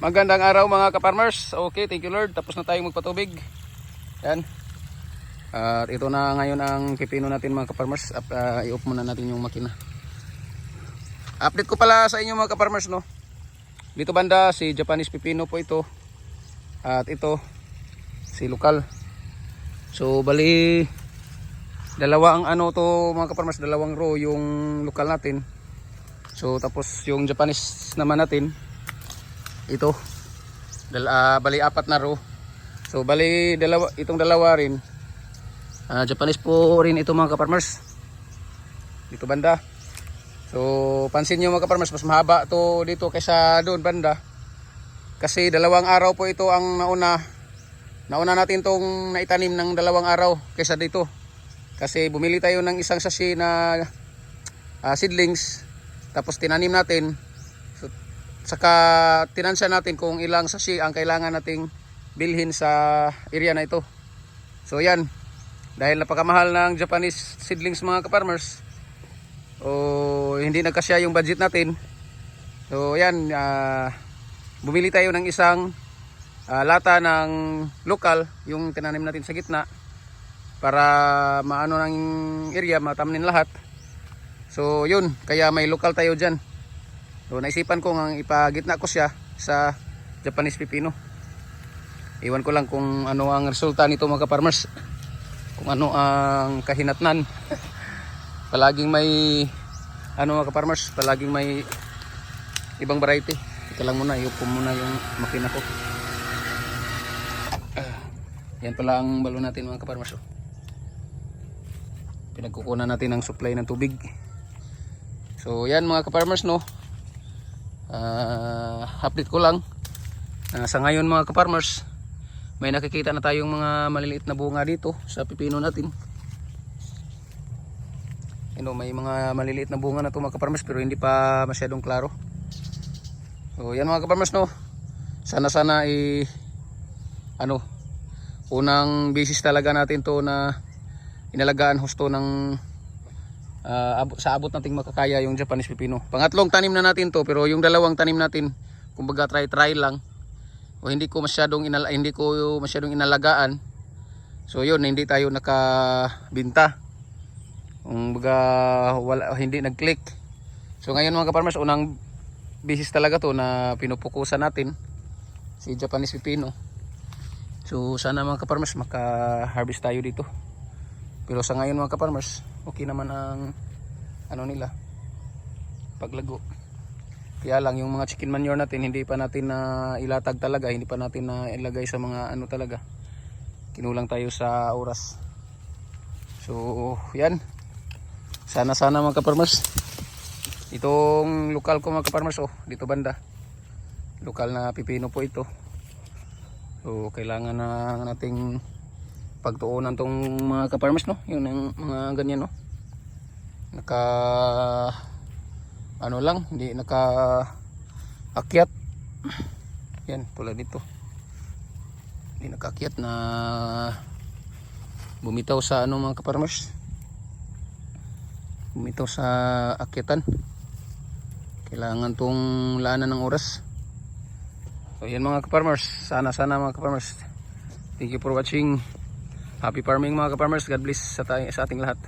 Magandang araw mga kaparmers. Okay, thank you Lord. Tapos na tayong magpatubig. Yan. At ito na ngayon ang pipino natin mga kaparmers. Up, uh, i-off muna natin yung makina. Update ko pala sa inyo mga kaparmers no. Dito banda si Japanese pipino po ito. At ito si lokal. So bali dalawa ang ano to mga kaparmers, dalawang row yung lokal natin. So tapos yung Japanese naman natin ito. Dal, ah, bali apat na row. So bali dalawa itong dalawa rin. Ah, Japanese po rin ito mga kaparmers dito banda. So pansin nyo mga kaparmers mas mahaba to dito kaysa doon banda. Kasi dalawang araw po ito ang nauna. Nauna natin tong naitanim ng dalawang araw kaysa dito. Kasi bumili tayo ng isang sachet na ah, seedlings. Tapos tinanim natin saka tinansya natin kung ilang sashi ang kailangan nating bilhin sa area na ito. So yan. Dahil napakamahal ng Japanese seedlings mga kaparmers o hindi nagkasya yung budget natin. So yan ah, bumili tayo ng isang ah, lata ng local yung tinanim natin sa gitna para maano ng area matamanin lahat. So yun kaya may local tayo dyan So naisipan ko nga ipagitna ko siya sa Japanese pipino. Iwan ko lang kung ano ang resulta nito mga farmers. Kung ano ang kahinatnan. palaging may ano mga farmers, palaging may ibang variety. Ito lang muna, iupo muna yung makina ko. Ah, yan pala ang balon natin mga farmers. Oh. Pinagkukunan natin ang supply ng tubig. So yan mga farmers no, uh, update ko lang. Uh, sa ngayon mga kaparmers may nakikita na tayong mga maliliit na bunga dito sa pipino natin. You know, may mga maliliit na bunga na ito mga kaparmers pero hindi pa masyadong klaro. So yan mga kaparmers no? Sana sana i ano unang basis talaga natin to na inalagaan husto ng uh, abo- sa abot nating makakaya yung Japanese pipino. Pangatlong tanim na natin to pero yung dalawang tanim natin kumbaga try try lang o hindi ko masyadong inal hindi ko masyadong inalagaan. So yun hindi tayo nakabinta. Kumbaga wala hindi nag-click. So ngayon mga kaparmers unang bisis talaga to na pinupukusan natin si Japanese pipino. So sana mga kaparmers maka-harvest tayo dito. Pero sa ngayon mga kaparmers, okay naman ang ano nila paglago. Kaya lang yung mga chicken manure natin hindi pa natin na ilatag talaga, hindi pa natin na ilagay sa mga ano talaga. Kinulang tayo sa oras. So, yan. Sana sana mga kaparmers. Itong lokal ko mga kaparmers oh, dito banda. Lokal na pipino po ito. So, kailangan na nating pagtuunan tong mga kaparmers no? Yun ang mga ganyan no? Naka ano lang hindi naka akyat. Yan tulad dito. Hindi nakaakyat na bumitaw sa ano mga kaparmers bumitaw sa akyatan kailangan tong laanan ng oras. So yan mga kaparmers sana sana mga kaparmers thank you for watching Happy farming mga ka-farmers. God bless sa, tayo, sa ating lahat.